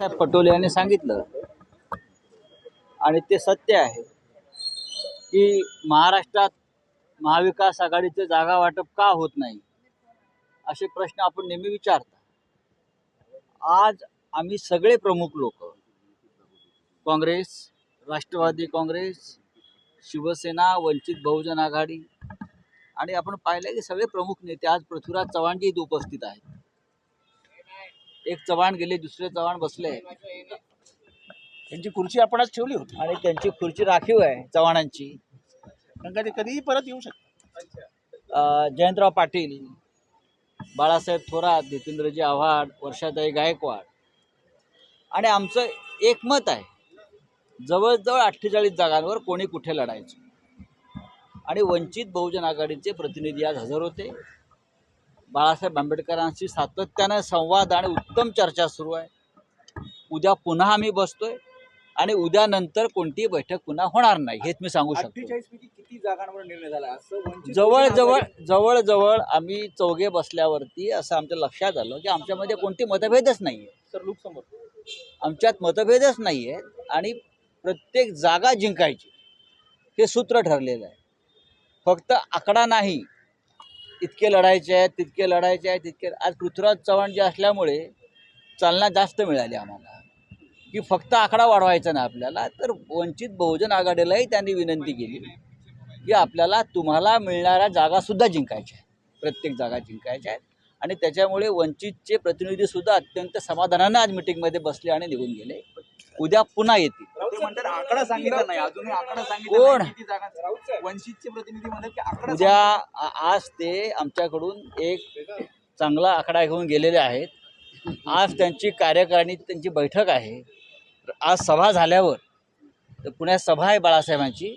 साहेब पटोले यांनी सांगितलं. आणि ते सत्य आहे की महाराष्ट्रात महाविकास आघाडीचे जागा वाटप का होत नाही असे प्रश्न आपण नेहमी विचारता. आज आम्ही सगळे प्रमुख लोक काँग्रेस राष्ट्रवादी काँग्रेस शिवसेना वंचित बहुजन आघाडी आणि आपण पाहिलं की सगळे प्रमुख नेते आज पृथ्वीराज चव्हाणजी इथे उपस्थित आहेत. एक चव्हाण गेले दुसरे चव्हाण बसले. त्यांची खुर्ची आपणच ठेवली होती. आणि त्यांची खुर्ची राखीव आहे चव्हाणांची. कारण का ते कधीही परत येऊ शकतात अं, जयंतराव पाटील बाळासाहेब थोरात नितेंद्रजी आव्हाड वर्षाताई गायकवाड. आणि आमचं एकमत आहे जवळजवळ अठ्ठेचाळीस जागांवर कोणी कुठे लढायचं. आणि वंचित बहुजन आघाडीचे प्रतिनिधी आज हजर होते. बाळासाहेब आंबेडकरांशी सातत्यानं संवाद आणि उत्तम चर्चा सुरू आहे. उद्या पुन्हा आम्ही बसतोय आणि उद्या नंतर कोणतीही बैठक पुन्हा होणार नाही हेच मी सांगू शकतो. अठ्ठेचाळीस पैकी किती जागांवर निर्णय झाला? असं वंचित जवळ बहुजन जवळ आघाडी- जवळ जवळ आम्ही चौघे बसल्यावरती असं आमच्या लक्षात आलं की आमच्यामध्ये कोणते मतभेदच नाही लोकसमोर. आमच्यात मतभेदच नाही आहेत आणि प्रत्येक जागा जिंकायची हे सूत्र ठरलेलं आहे. फक्त आकडा नाही इतके लढायचे आहेत तितके लढायचे आहेत तितके आज पृथ्वीराज चव्हाण जे असल्यामुळे चालना जास्त मिळाली आम्हाला. की फक्त आकडा वाढवायचा नाही आपल्याला तर वंचित बहुजन आघाडीलाही त्यांनी विनंती केली. की आपल्याला तुम्हाला मिळणाऱ्या जागासुद्धा जिंकायच्या आहेत. प्रत्येक जागा जिंकायच्या आहेत. आणि त्याच्यामुळे वंचितचे प्रतिनिधीसुद्धा अत्यंत समाधानानं आज मिटिंगमध्ये बसले आणि निघून गेले. उद्या पुन्हा येतील. म्हणतात आकडा सांगितला नाही अजूनही आकडा सांगितला कोण? नाही किती जागा वंचितचे प्रतिनिधी म्हणतात की आकडा उद्या आ- आज ते आमच्याकडून एक चांगला आकडा घेऊन गेलेले आहेत. आज त्यांची कार्यकारिणी त्यांची बैठक आहे. आज सभा झाल्यावर तर पुण्यात सभा आहे बाळासाहेबांची.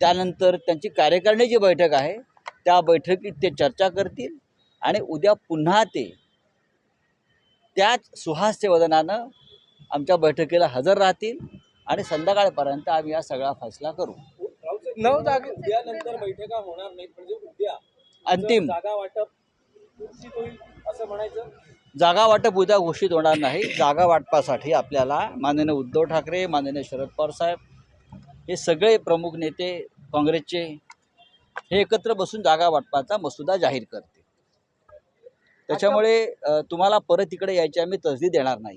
त्यानंतर त्यांची कार्यकारिणीची बैठक आहे. त्या बैठकीत ते चर्चा करतील आणि उद्या पुन्हा ते त्याच सुहास्य वदनानं आमच्या बैठकीला हजर राहतील. आणि संध्याकाळपर्यंत आम्ही हा सगळा फैसला करू. नऊ जागा उद्यानंतर बैठका होणार नाहीत म्हणजे उद्या. अंतिम. जागा वाटप निश्चित होईल असं म्हणायचं? जागा वाटप उद्या घोषित होणार नाही. जागा वाटपासाठी आपल्याला माननीय उद्धव ठाकरे माननीय शरद पवार साहेब हे सगळे प्रमुख नेते काँग्रेसचे हे एकत्र बसून जागा वाटपाचा मसुदा जाहीर करते त्याच्यामुळे तुम्हाला परत इकडे यायची आम्ही तसदी देणार नाही.